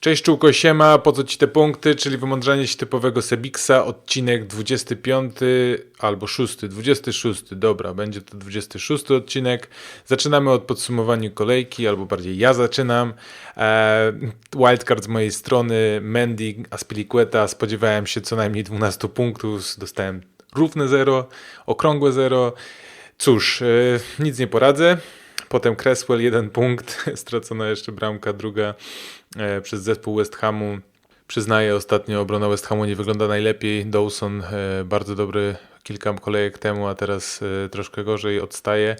Cześć Czułko, siema, po co ci te punkty, czyli wymądrzanie się typowego Sebiksa, odcinek 25 albo 6, 26, dobra, będzie to 26 odcinek. Zaczynamy od podsumowania kolejki, albo bardziej ja zaczynam. E, wildcard z mojej strony, Mendy, Aspilicueta, spodziewałem się co najmniej 12 punktów, dostałem równe 0, okrągłe 0. Cóż, e, nic nie poradzę. Potem Cresswell, jeden punkt, stracona jeszcze bramka, druga e, przez zespół West Hamu. Przyznaję, ostatnio obrona West Hamu nie wygląda najlepiej. Dawson e, bardzo dobry kilka kolejek temu, a teraz e, troszkę gorzej odstaje.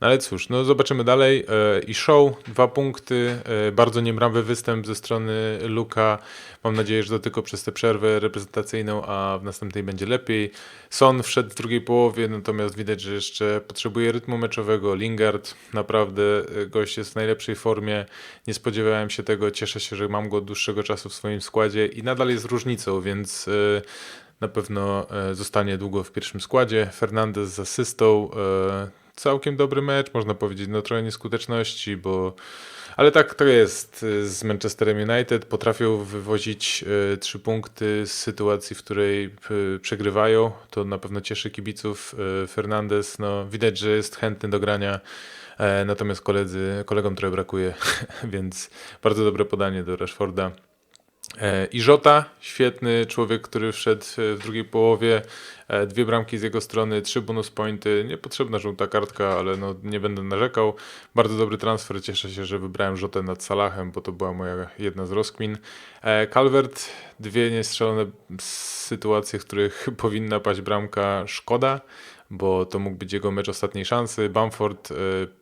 No ale cóż, no zobaczymy dalej. E, I show, dwa punkty, e, bardzo niemrawy występ ze strony Luka. Mam nadzieję, że to tylko przez tę przerwę reprezentacyjną, a w następnej będzie lepiej. Son wszedł w drugiej połowie, natomiast widać, że jeszcze potrzebuje rytmu meczowego. Lingard, naprawdę gość jest w najlepszej formie. Nie spodziewałem się tego, cieszę się, że mam go od dłuższego czasu w swoim składzie i nadal jest różnicą, więc na pewno e, zostanie długo w pierwszym składzie. Fernandez z asystą. e, Całkiem dobry mecz, można powiedzieć, no trochę nieskuteczności, bo. Ale tak to jest e, z Manchesterem United. Potrafią wywozić trzy punkty z sytuacji, w której przegrywają. To na pewno cieszy kibiców. Fernandez, no widać, że jest chętny do grania. Natomiast koledzy, kolegom trochę brakuje, więc bardzo dobre podanie do Rashforda. E, I Żota, świetny człowiek, który wszedł e, w drugiej połowie. E, Dwie bramki z jego strony, trzy bonus pointy. Niepotrzebna żółta kartka, ale no, nie będę narzekał. Bardzo dobry transfer. Cieszę się, że wybrałem Rzotę nad Salahem, bo to była moja jedna z rozkmin. Calvert, dwie niestrzelone sytuacje, w których powinna paść bramka. Szkoda bo to mógł być jego mecz ostatniej szansy. Bamford e,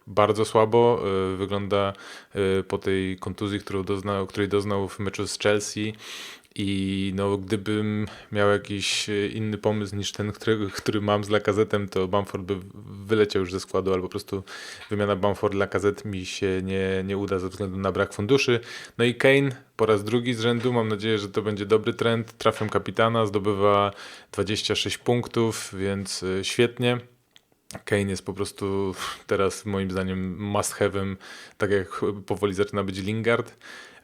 bardzo słabo e, wygląda e, po tej kontuzji, którą doznał, której doznał w meczu z Chelsea. I no, gdybym miał jakiś e, inny pomysł niż ten, który, który mam z Lacazettem, to Bamford by wyleciał już ze składu, albo po prostu wymiana Bamford Lacazette mi się nie, nie uda ze względu na brak funduszy. No i Kane po raz drugi z rzędu, mam nadzieję, że to będzie dobry trend. Trafiam kapitana, zdobywa 26 punktów, więc e, świetnie. Kane jest po prostu teraz moim zdaniem must have'em, tak jak powoli zaczyna być Lingard.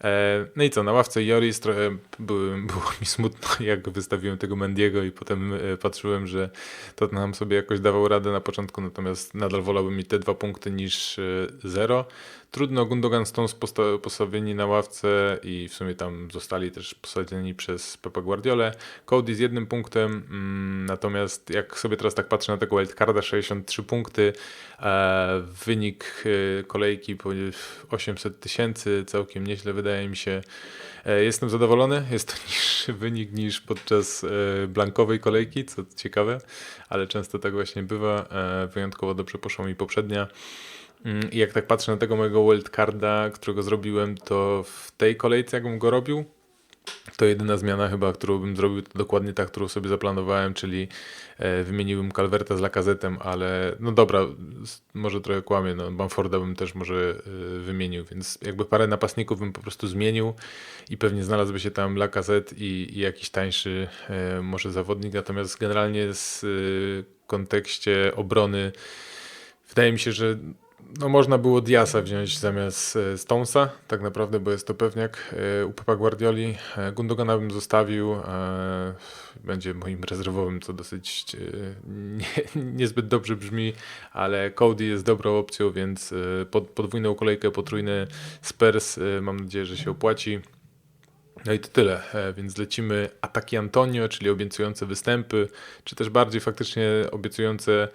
E, No i co, na ławce Joris trochę byłem, było mi smutno, jak wystawiłem tego Mendiego i potem e, patrzyłem, że Tottenham sobie jakoś dawał radę na początku, natomiast nadal wolałbym mieć te dwa punkty niż e, zero. Trudno, Gundogan Stones posta- postawieni na ławce i w sumie tam zostali też posadzeni przez Pepa Guardiolę. Cody z jednym punktem, mm, natomiast jak sobie teraz tak patrzę na tego wildcarda, 63 punkty, e, wynik e, kolejki po 800 tysięcy, całkiem nieźle wydaje mi się. E, Jestem zadowolony, jest to niższy wynik niż podczas e, blankowej kolejki, co ciekawe, ale często tak właśnie bywa. E, Wyjątkowo dobrze poszła mi poprzednia. Mm, I jak tak patrzę na tego mojego wildcarda, którego zrobiłem, to w tej kolejce, jakbym go robił, to jedyna zmiana chyba, którą bym zrobił, to dokładnie ta, którą sobie zaplanowałem, czyli e, wymieniłbym Calverta z Lacazettem, ale no dobra, może trochę kłamię, no Bamforda bym też może e, wymienił, więc jakby parę napastników bym po prostu zmienił i pewnie znalazłby się tam Lacazette i, i jakiś tańszy e, może zawodnik, natomiast generalnie z e, kontekście obrony wydaje mi się, że no można było Diasa wziąć zamiast e, Stonesa, tak naprawdę, bo jest to pewniak e, u Pepa Guardioli. E, Gundogana bym zostawił, będzie moim rezerwowym, co dosyć nie, niezbyt dobrze brzmi, ale Cody jest dobrą opcją, więc pod, podwójną kolejkę, potrójny Spurs, mam nadzieję, że się opłaci. No i to tyle, więc lecimy ataki Antonio, czyli obiecujące występy, czy też bardziej faktycznie obiecujące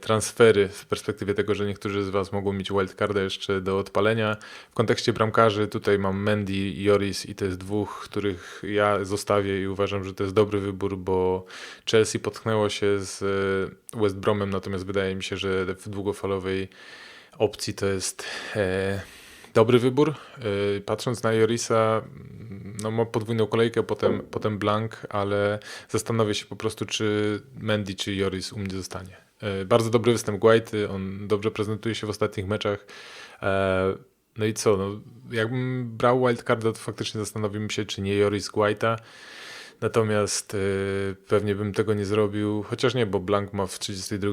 transfery w perspektywie tego, że niektórzy z Was mogą mieć wildcarda jeszcze do odpalenia. W kontekście bramkarzy tutaj mam Mendy, Joris i to jest dwóch, których ja zostawię i uważam, że to jest dobry wybór, bo Chelsea potknęło się z e, West Bromem, natomiast wydaje mi się, że w długofalowej opcji to jest e, dobry wybór. E, patrząc na Jorisa, no ma podwójną kolejkę, potem, potem blank, ale zastanowię się po prostu, czy Mendy, czy Joris u mnie zostanie. E, bardzo dobry występ Guaity, on dobrze prezentuje się w ostatnich meczach. E, no i co, no, jakbym brał wildcarda, to faktycznie zastanowiłbym się, czy nie Joris Guaita. Natomiast y, pewnie bym tego nie zrobił, chociaż nie, bo Blank ma w 32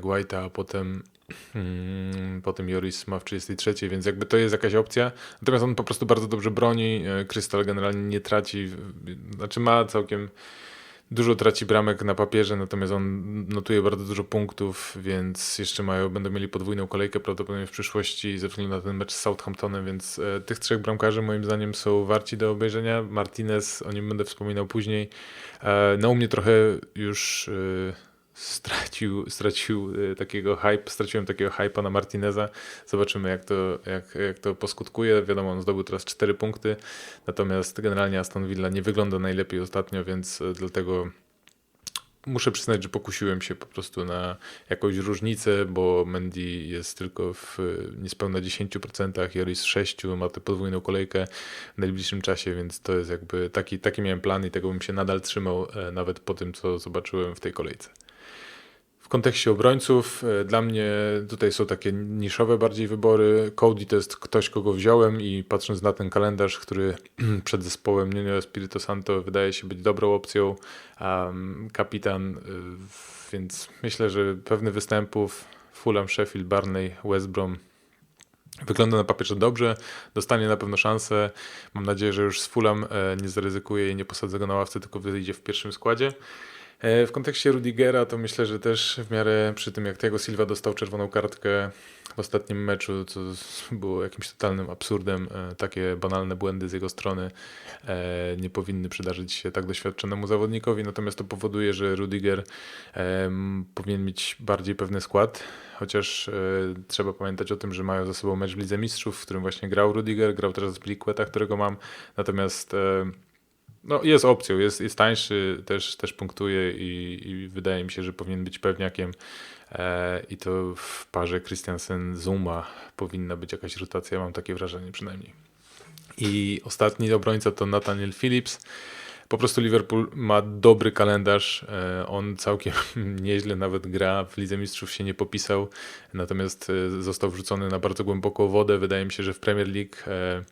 Guaita, a potem Mm, Potem Joris ma w 33, więc jakby to jest jakaś opcja. Natomiast on po prostu bardzo dobrze broni. E, Krystal generalnie nie traci, znaczy ma całkiem dużo traci bramek na papierze, natomiast on notuje bardzo dużo punktów, więc jeszcze mają, będą mieli podwójną kolejkę prawdopodobnie w przyszłości ze względu na ten mecz z Southamptonem, więc e, tych trzech bramkarzy moim zdaniem są warci do obejrzenia. Martinez, o nim będę wspominał później. E, no u mnie trochę już e, stracił, stracił e, takiego hype, straciłem takiego hype'a na Martineza. Zobaczymy jak to, jak, jak to poskutkuje. Wiadomo, on zdobył teraz 4 punkty, natomiast generalnie Aston Villa nie wygląda najlepiej ostatnio, więc e, dlatego muszę przyznać, że pokusiłem się po prostu na jakąś różnicę, bo Mendy jest tylko w e, niespełna 10%, Joris 6%, ma tę podwójną kolejkę w najbliższym czasie, więc to jest jakby taki, taki miałem plan i tego bym się nadal trzymał, e, nawet po tym, co zobaczyłem w tej kolejce. W kontekście obrońców, e, dla mnie tutaj są takie niszowe bardziej wybory. Cody to jest ktoś, kogo wziąłem i patrząc na ten kalendarz, który przed zespołem Nuno Espirito Santo wydaje się być dobrą opcją, um, kapitan, y, więc myślę, że pewny występów Fulham, Sheffield, Barney, West Brom Wygląda na papierze dobrze, dostanie na pewno szansę. Mam nadzieję, że już z Fulham e, nie zaryzykuje i nie posadzę go na ławce, tylko wyjdzie w pierwszym składzie. E, W kontekście Rudigera to myślę, że też w miarę przy tym jak Thiago Silva dostał czerwoną kartkę w ostatnim meczu, co było jakimś totalnym absurdem, e, takie banalne błędy z jego strony e, nie powinny przydarzyć się tak doświadczonemu zawodnikowi, natomiast to powoduje, że Rudiger powinien mieć bardziej pewny skład, chociaż trzeba pamiętać o tym, że mają za sobą mecz w Lidze Mistrzów, w którym właśnie grał Rudiger, grał teraz w Liqueta, którego mam, natomiast no, jest opcją, jest, jest tańszy, też, też punktuje i, i wydaje mi się, że powinien być pewniakiem. E, I to w parze Christiansen-Zuma powinna być jakaś rotacja, mam takie wrażenie przynajmniej. I ostatni obrońca to Nathaniel Phillips. Po prostu Liverpool ma dobry kalendarz. e, On całkiem nieźle nawet gra. W Lidze Mistrzów się nie popisał, natomiast e, został wrzucony na bardzo głęboką wodę. Wydaje mi się, że w Premier League e,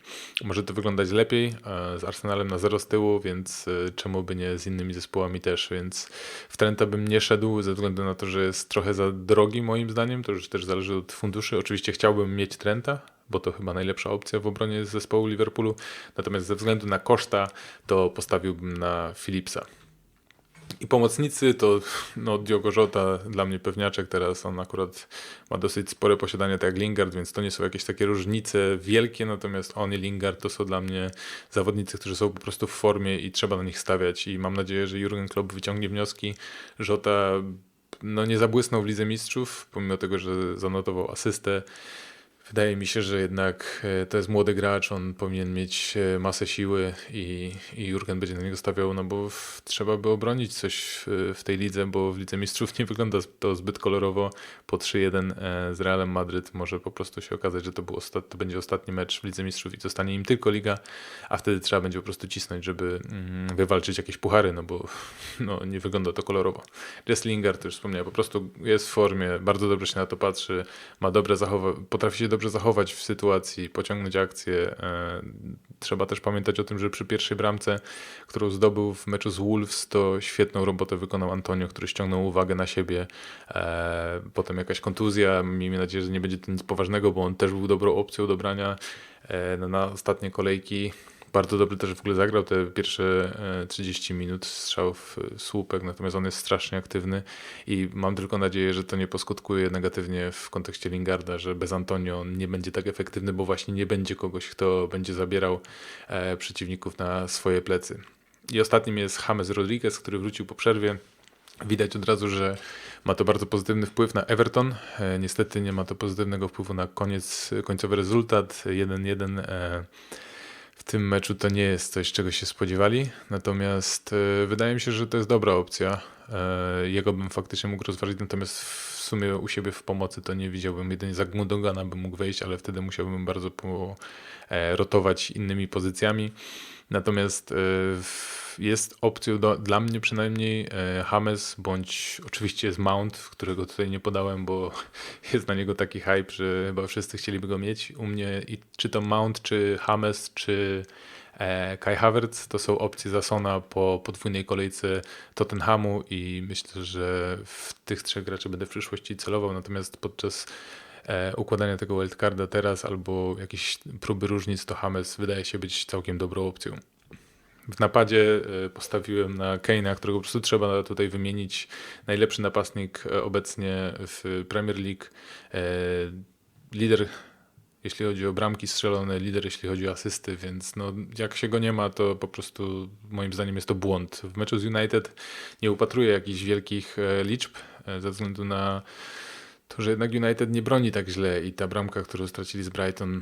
może to wyglądać lepiej. Z Arsenalem na zero z tyłu, więc czemu by nie z innymi zespołami też. Więc w Trenta bym nie szedł ze względu na to, że jest trochę za drogi moim zdaniem. To już też zależy od funduszy. Oczywiście chciałbym mieć Trenta, bo to chyba najlepsza opcja w obronie zespołu Liverpoolu. Natomiast ze względu na koszta, to postawiłbym na Philipsa. I pomocnicy to no, Diogo Jota, dla mnie pewniaczek teraz, on akurat ma dosyć spore posiadanie, tak jak Lingard, więc to nie są jakieś takie różnice wielkie, natomiast on i Lingard to są dla mnie zawodnicy, którzy są po prostu w formie i trzeba na nich stawiać i mam nadzieję, że Jurgen Klopp wyciągnie wnioski. Jota no, nie zabłysnął w Lidze Mistrzów, pomimo tego, że zanotował asystę. Wydaje mi się, że jednak e, to jest młody gracz, on powinien mieć e, masę siły i, i Jurgen będzie na niego stawiał, no bo w, trzeba by obronić coś w, w tej lidze, bo w Lidze Mistrzów nie wygląda to zbyt kolorowo. Po 3-1 e, z Realem Madryt może po prostu się okazać, że to, był osta- to będzie ostatni mecz w Lidze Mistrzów i zostanie im tylko liga, a wtedy trzeba będzie po prostu cisnąć, żeby mm, wywalczyć jakieś puchary, no bo no, nie wygląda to kolorowo. Jess Lingard, już wspomniałem, po prostu jest w formie, bardzo dobrze się na to patrzy, ma dobre zachowa- potrafi się dobrze zachować w sytuacji, pociągnąć akcję. E, Trzeba też pamiętać o tym, że przy pierwszej bramce, którą zdobył w meczu z Wolves, to świetną robotę wykonał Antonio, który ściągnął uwagę na siebie. E, Potem jakaś kontuzja, miejmy nadzieję, że nie będzie to nic poważnego, bo on też był dobrą opcją do e, na ostatnie kolejki. Bardzo dobrze też w ogóle zagrał te pierwsze e, 30 minut strzał w słupek, natomiast on jest strasznie aktywny i mam tylko nadzieję, że to nie poskutkuje negatywnie w kontekście Lingarda, że bez Antonio on nie będzie tak efektywny, bo właśnie nie będzie kogoś, kto będzie zabierał e, przeciwników na swoje plecy. I ostatnim jest James Rodriguez, który wrócił po przerwie. Widać od razu, że ma to bardzo pozytywny wpływ na Everton. E, Niestety nie ma to pozytywnego wpływu na koniec, końcowy rezultat 1-1. Tym meczu to nie jest coś, czego się spodziewali. Natomiast e, wydaje mi się, że to jest dobra opcja. E, Jego bym faktycznie mógł rozważyć, natomiast w sumie u siebie w pomocy to nie widziałbym. Jedynie za Gundogana bym mógł wejść, ale wtedy musiałbym bardzo e, rotować innymi pozycjami. Natomiast e, jest opcją do, dla mnie przynajmniej e, James, bądź oczywiście jest Mount, którego tutaj nie podałem, bo jest na niego taki hype, że chyba wszyscy chcieliby go mieć. U mnie i czy to Mount, czy James, czy e, Kai Havertz. To są opcje Zasona po podwójnej kolejce Tottenhamu i myślę, że w tych trzech graczy będę w przyszłości celował, natomiast podczas e, układania tego wildcarda teraz albo jakieś próby różnic, to Hames wydaje się być całkiem dobrą opcją. W napadzie e, postawiłem na Kane'a, którego po prostu trzeba tutaj wymienić. Najlepszy napastnik e, obecnie w Premier League. E, lider, jeśli chodzi o bramki strzelone, lider, jeśli chodzi o asysty, więc no, jak się go nie ma, to po prostu moim zdaniem jest to błąd. W meczu z United nie upatruję jakichś wielkich liczb ze względu na to, że jednak United nie broni tak źle i ta bramka, którą stracili z Brighton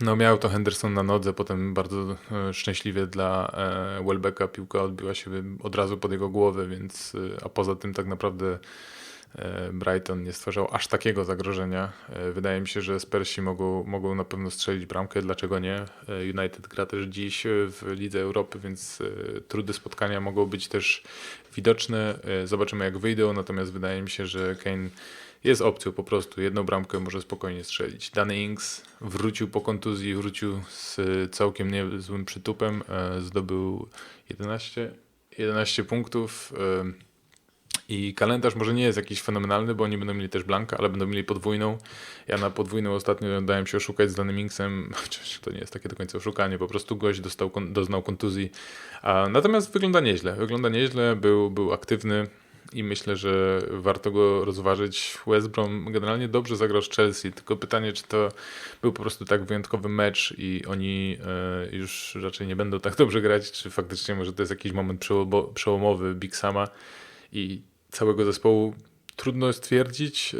no miał to Henderson na nodze, potem bardzo e, szczęśliwie dla e, Welbecka piłka odbiła się od razu pod jego głowę, więc e, a poza tym tak naprawdę Brighton nie stwarzał aż takiego zagrożenia. Wydaje mi się, że Spersi mogą, mogą na pewno strzelić bramkę, dlaczego nie? United gra też dziś w Lidze Europy, więc trudy spotkania mogą być też widoczne. Zobaczymy jak wyjdą, natomiast wydaje mi się, że Kane jest opcją po prostu. Jedną bramkę może spokojnie strzelić. Danny Ings wrócił po kontuzji, wrócił z całkiem niezłym przytupem. E, zdobył 11, 11 punktów. I kalendarz może nie jest jakiś fenomenalny, bo oni będą mieli też blankę, ale będą mieli podwójną. Ja na podwójną ostatnio dałem się oszukać z danym Inksem. To nie jest takie do końca oszukanie, po prostu gość dostał, doznał kontuzji. Natomiast wygląda nieźle. Wygląda nieźle, był, był aktywny i myślę, że warto go rozważyć. West Brom generalnie dobrze zagrał z Chelsea, tylko pytanie, czy to był po prostu tak wyjątkowy mecz i oni e, już raczej nie będą tak dobrze grać, czy faktycznie może to jest jakiś moment przełomowy Big Sama i całego zespołu. Trudno stwierdzić, e,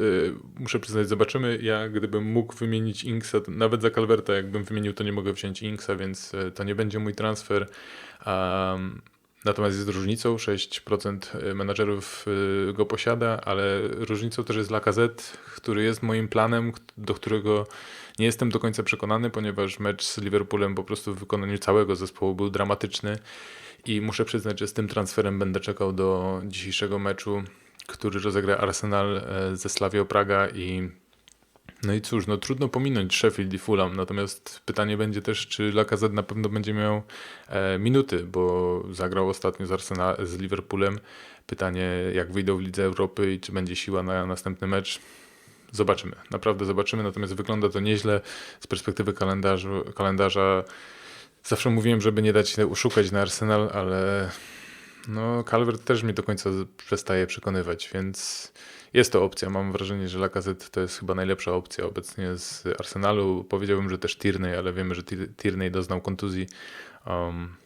muszę przyznać, zobaczymy. Ja gdybym mógł wymienić Inksa, nawet za Calverta, jakbym wymienił, to nie mogę wziąć Inksa, więc e, to nie będzie mój transfer. Um, Natomiast jest różnicą, 6% y, menadżerów go posiada, ale różnicą też jest Lacazette, który jest moim planem, do którego nie jestem do końca przekonany, ponieważ mecz z Liverpoolem po prostu w wykonaniu całego zespołu był dramatyczny i muszę przyznać, że z tym transferem będę czekał do dzisiejszego meczu, który rozegra Arsenal e, ze Slawią Praga i no i cóż, no trudno pominąć Sheffield i Fulham, natomiast pytanie będzie też, czy Lacazette na pewno będzie miał e, minuty, bo zagrał ostatnio z, Arsenal, z Liverpoolem. Pytanie, jak wyjdą w Lidze Europy i czy będzie siła na następny mecz. Zobaczymy, naprawdę zobaczymy, natomiast wygląda to nieźle z perspektywy kalendarzu, kalendarza. Zawsze mówiłem, żeby nie dać się uszukać na Arsenal, ale no Calvert też mnie do końca przestaje przekonywać, więc jest to opcja. Mam wrażenie, że Lacazette to jest chyba najlepsza opcja obecnie z Arsenalu. Powiedziałbym, że też Tierney, ale wiemy, że Tierney doznał kontuzji. Um,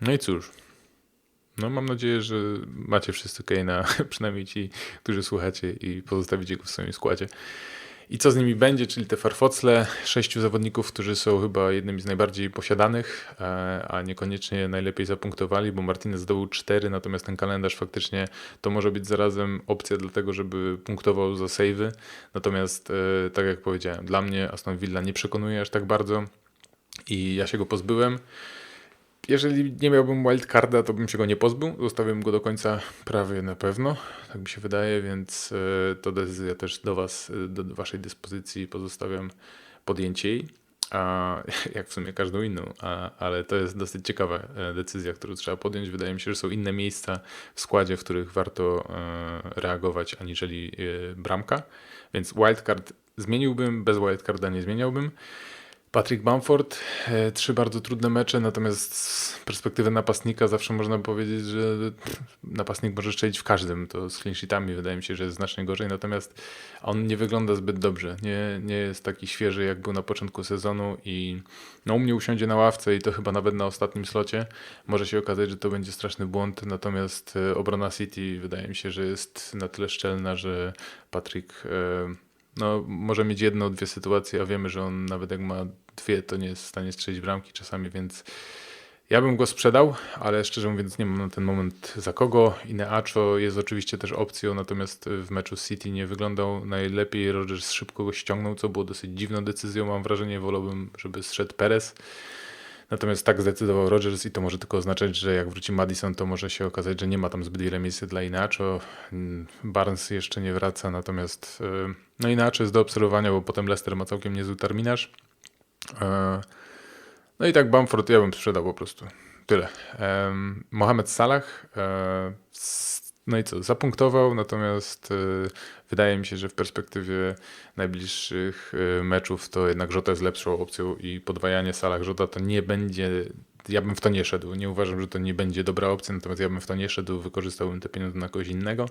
no i cóż. No mam nadzieję, że macie wszyscy Kane'a, przynajmniej ci, którzy słuchacie i pozostawicie go w swoim składzie. I co z nimi będzie, czyli te farfocle, sześciu zawodników, którzy są chyba jednymi z najbardziej posiadanych, e, a niekoniecznie najlepiej zapunktowali, bo Martinez zdobył cztery, natomiast ten kalendarz faktycznie to może być zarazem opcja do tego, żeby punktował za savey. Natomiast e, tak jak powiedziałem, dla mnie Aston Villa nie przekonuje aż tak bardzo i ja się go pozbyłem. Jeżeli nie miałbym wildcarda, to bym się go nie pozbył. Zostawiłem go do końca prawie na pewno, tak mi się wydaje, więc e, to decyzja też do Was, e, do Waszej dyspozycji pozostawiam podjęcie jej. A, jak w sumie każdą inną, a, ale to jest dosyć ciekawa e, decyzja, którą trzeba podjąć. Wydaje mi się, że są inne miejsca w składzie, w których warto reagować aniżeli bramka. Więc wildcard zmieniłbym, bez wildcarda nie zmieniałbym. Patrick Bamford, e, trzy bardzo trudne mecze, natomiast z perspektywy napastnika zawsze można powiedzieć, że napastnik może strzelić w każdym. To z clean wydaje mi się, że jest znacznie gorzej, natomiast on nie wygląda zbyt dobrze. Nie, nie jest taki świeży, jak był na początku sezonu i no, u mnie usiądzie na ławce i to chyba nawet na ostatnim slocie. Może się okazać, że to będzie straszny błąd, natomiast e, obrona City wydaje mi się, że jest na tyle szczelna, że Patrick e, no, może mieć jedną, dwie sytuacje, a wiemy, że on nawet jak ma dwie, to nie jest w stanie strzelić bramki czasami, więc ja bym go sprzedał, ale szczerze mówiąc nie mam na ten moment za kogo. Ineacho jest oczywiście też opcją, natomiast w meczu City nie wyglądał najlepiej. Rodgers szybko go ściągnął, co było dosyć dziwną decyzją. Mam wrażenie, wolałbym, żeby zszedł Perez. Natomiast tak zdecydował Rodgers i to może tylko oznaczać, że jak wróci Madison, to może się okazać, że nie ma tam zbyt wiele miejsca dla Inacho. Barnes jeszcze nie wraca, natomiast y, no Inacho jest do obserwowania, bo potem Leicester ma całkiem niezły terminarz. E, No i tak Bamford ja bym sprzedał po prostu. Tyle. Mohamed Salah, e, no i co, zapunktował, natomiast e, wydaje mi się, że w perspektywie najbliższych meczów to jednak Żota jest lepszą opcją i podwajanie Salah Żota to nie będzie ja bym w to nie szedł. Nie uważam, że to nie będzie dobra opcja, natomiast ja bym w to nie szedł, wykorzystałbym te pieniądze na kogoś innego.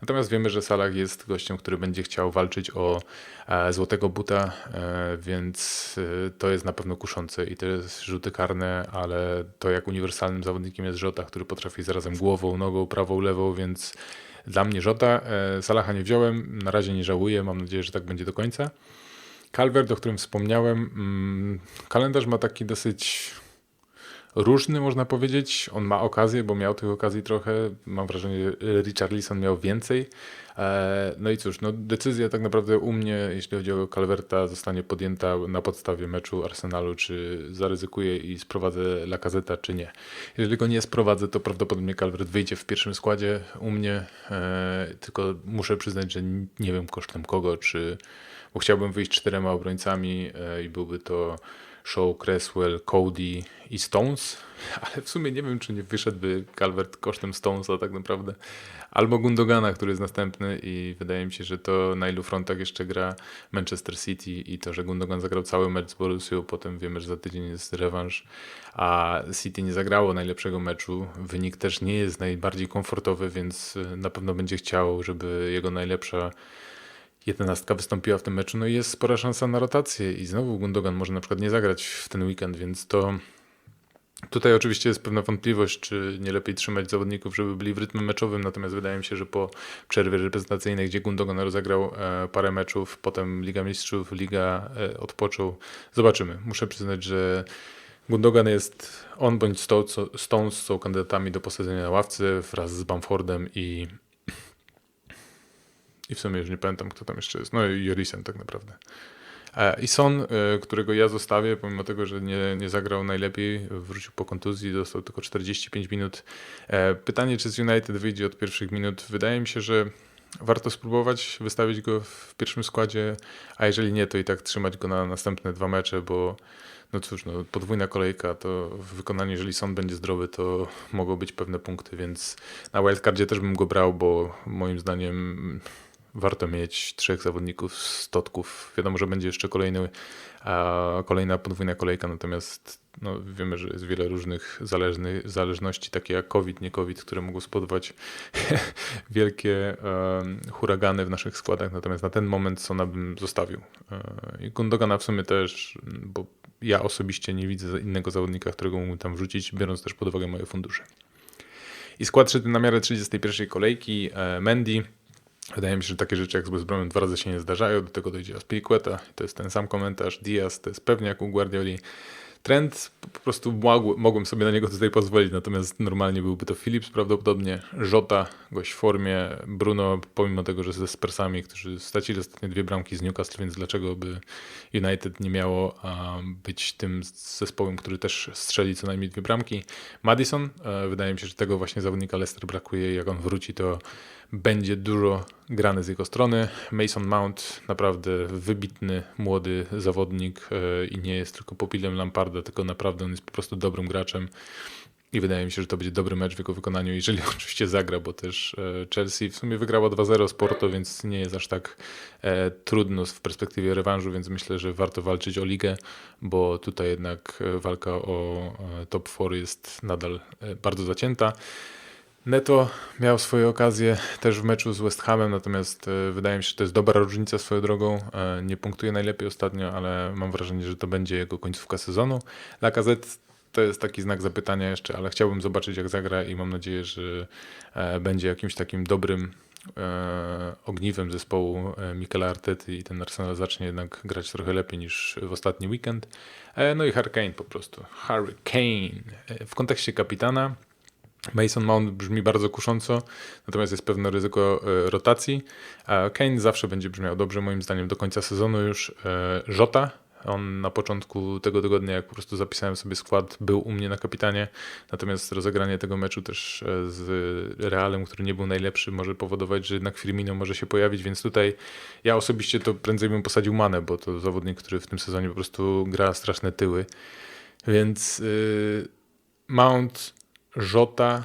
Natomiast wiemy, że Salah jest gościem, który będzie chciał walczyć o e, złotego buta, e, więc e, to jest na pewno kuszące i to jest rzuty karne, ale to jak uniwersalnym zawodnikiem jest Żota, który potrafi zarazem głową, nogą, prawą, lewą, więc dla mnie Żota. Salaha nie wziąłem, na razie nie żałuję, mam nadzieję, że tak będzie do końca. Calvert, o którym wspomniałem, mm, kalendarz ma taki dosyć różny, można powiedzieć. On ma okazję, bo miał tych okazji trochę. Mam wrażenie, że Richarlison miał więcej. E, no i cóż, no decyzja tak naprawdę u mnie, jeśli chodzi o Calverta, zostanie podjęta na podstawie meczu Arsenalu, czy zaryzykuję i sprowadzę Lacazeta, czy nie. Jeżeli go nie sprowadzę, to prawdopodobnie Calvert wyjdzie w pierwszym składzie u mnie, e, tylko muszę przyznać, że nie wiem kosztem kogo, czy bo chciałbym wyjść czterema obrońcami e, i byłby to Show, Cresswell, Cody i Stones, ale w sumie nie wiem, czy nie wyszedłby Calvert kosztem Stonesa tak naprawdę. Albo Gundogana, który jest następny i wydaje mi się, że to na ilu frontach jeszcze gra Manchester City i to, że Gundogan zagrał cały mecz z Borussią, potem wiemy, że za tydzień jest rewanż, a City nie zagrało najlepszego meczu. Wynik też nie jest najbardziej komfortowy, więc na pewno będzie chciał, żeby jego najlepsza jedenastka wystąpiła w tym meczu, no i jest spora szansa na rotację i znowu Gundogan może na przykład nie zagrać w ten weekend, więc to tutaj oczywiście jest pewna wątpliwość, czy nie lepiej trzymać zawodników, żeby byli w rytmie meczowym, natomiast wydaje mi się, że po przerwie reprezentacyjnej, gdzie Gundogan rozegrał e, parę meczów, potem Liga Mistrzów, Liga e, odpoczął, zobaczymy. Muszę przyznać, że Gundogan jest, on bądź Stones są kandydatami do posadzenia na ławce wraz z Bamfordem i i w sumie już nie pamiętam, kto tam jeszcze jest. No i Jorisen tak naprawdę. E, I Son, e, którego ja zostawię, pomimo tego, że nie, nie zagrał najlepiej, wrócił po kontuzji, dostał tylko 45 minut. E, pytanie, czy z United wyjdzie od pierwszych minut. Wydaje mi się, że warto spróbować wystawić go w pierwszym składzie, a jeżeli nie, to i tak trzymać go na następne dwa mecze, bo no cóż, no, podwójna kolejka to w wykonaniu, jeżeli Son będzie zdrowy, to mogą być pewne punkty, więc na wildcardzie też bym go brał, bo moim zdaniem warto mieć trzech zawodników z totków. Wiadomo, że będzie jeszcze kolejny, kolejna podwójna kolejka, natomiast no, wiemy, że jest wiele różnych zależności, takie jak COVID, nie COVID, które mogą spowodować wielkie um, huragany w naszych składach, natomiast na ten moment Sona bym zostawił. E, I Gundogana w sumie też, bo ja osobiście nie widzę innego zawodnika, którego mógłbym tam wrzucić, biorąc też pod uwagę moje fundusze. I skład szedł na miarę 31 kolejki. E, Mendy, Wydaje mi się, że takie rzeczy jak z West dwa razy się nie zdarzają. Do tego dojdzie Aspilicueta. To jest ten sam komentarz. Diaz to jest pewniak u Guardioli. Trend po prostu mogłem sobie na niego tutaj pozwolić, natomiast normalnie byłby to Philips prawdopodobnie, Żota, gość w formie, Bruno, pomimo tego, że ze Spursami, którzy stracili ostatnie dwie bramki z Newcastle, więc dlaczego by United nie miało być tym zespołem, który też strzeli co najmniej dwie bramki. Madison, e, wydaje mi się, że tego właśnie zawodnika Leicester brakuje jak on wróci, to będzie dużo grane z jego strony. Mason Mount naprawdę wybitny, młody zawodnik e, i nie jest tylko popilem Lamparda, tylko naprawdę on jest po prostu dobrym graczem. I wydaje mi się, że to będzie dobry mecz w jego wykonaniu, jeżeli oczywiście zagra, bo też e, Chelsea w sumie wygrała 2-0 z Porto, więc nie jest aż tak e, trudno w perspektywie rewanżu, więc myślę, że warto walczyć o ligę, bo tutaj jednak walka o top 4 jest nadal bardzo zacięta. Neto miał swoje okazje też w meczu z West Hamem, natomiast e, wydaje mi się, że to jest dobra różnica swoją drogą. E, nie punktuje najlepiej ostatnio, ale mam wrażenie, że to będzie jego końcówka sezonu. Lacazette to jest taki znak zapytania jeszcze, ale chciałbym zobaczyć jak zagra i mam nadzieję, że e, będzie jakimś takim dobrym ogniwem zespołu Mikela Artety i ten Arsenal zacznie jednak grać trochę lepiej niż w ostatni weekend. No i Hurricane po prostu. Hurricane. W kontekście kapitana Mason Mount brzmi bardzo kusząco, natomiast jest pewne ryzyko e, rotacji. Kane zawsze będzie brzmiał dobrze, moim zdaniem, do końca sezonu już. Żota, e, on na początku tego tygodnia, jak po prostu zapisałem sobie skład, był u mnie na kapitanie, natomiast rozegranie tego meczu też e, z Realem, który nie był najlepszy, może powodować, że jednak Firmino może się pojawić, więc tutaj ja osobiście to prędzej bym posadził Manę, bo to zawodnik, który w tym sezonie po prostu gra straszne tyły. Więc Mount, Jota,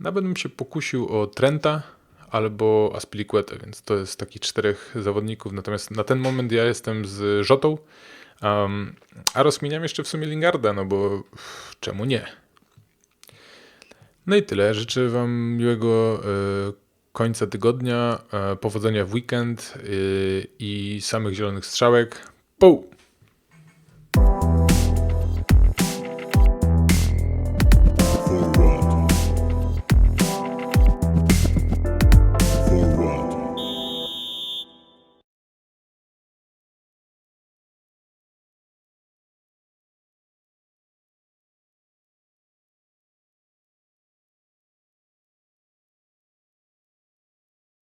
nawet bym się pokusił o Trenta albo Aspilicuetę, więc to jest takich czterech zawodników. Natomiast na ten moment ja jestem z Jotą, um, a rozkminiam jeszcze w sumie Lingarda, no bo czemu nie? No i tyle. Życzę Wam miłego e, końca tygodnia, e, powodzenia w weekend e, i samych zielonych strzałek. Pół!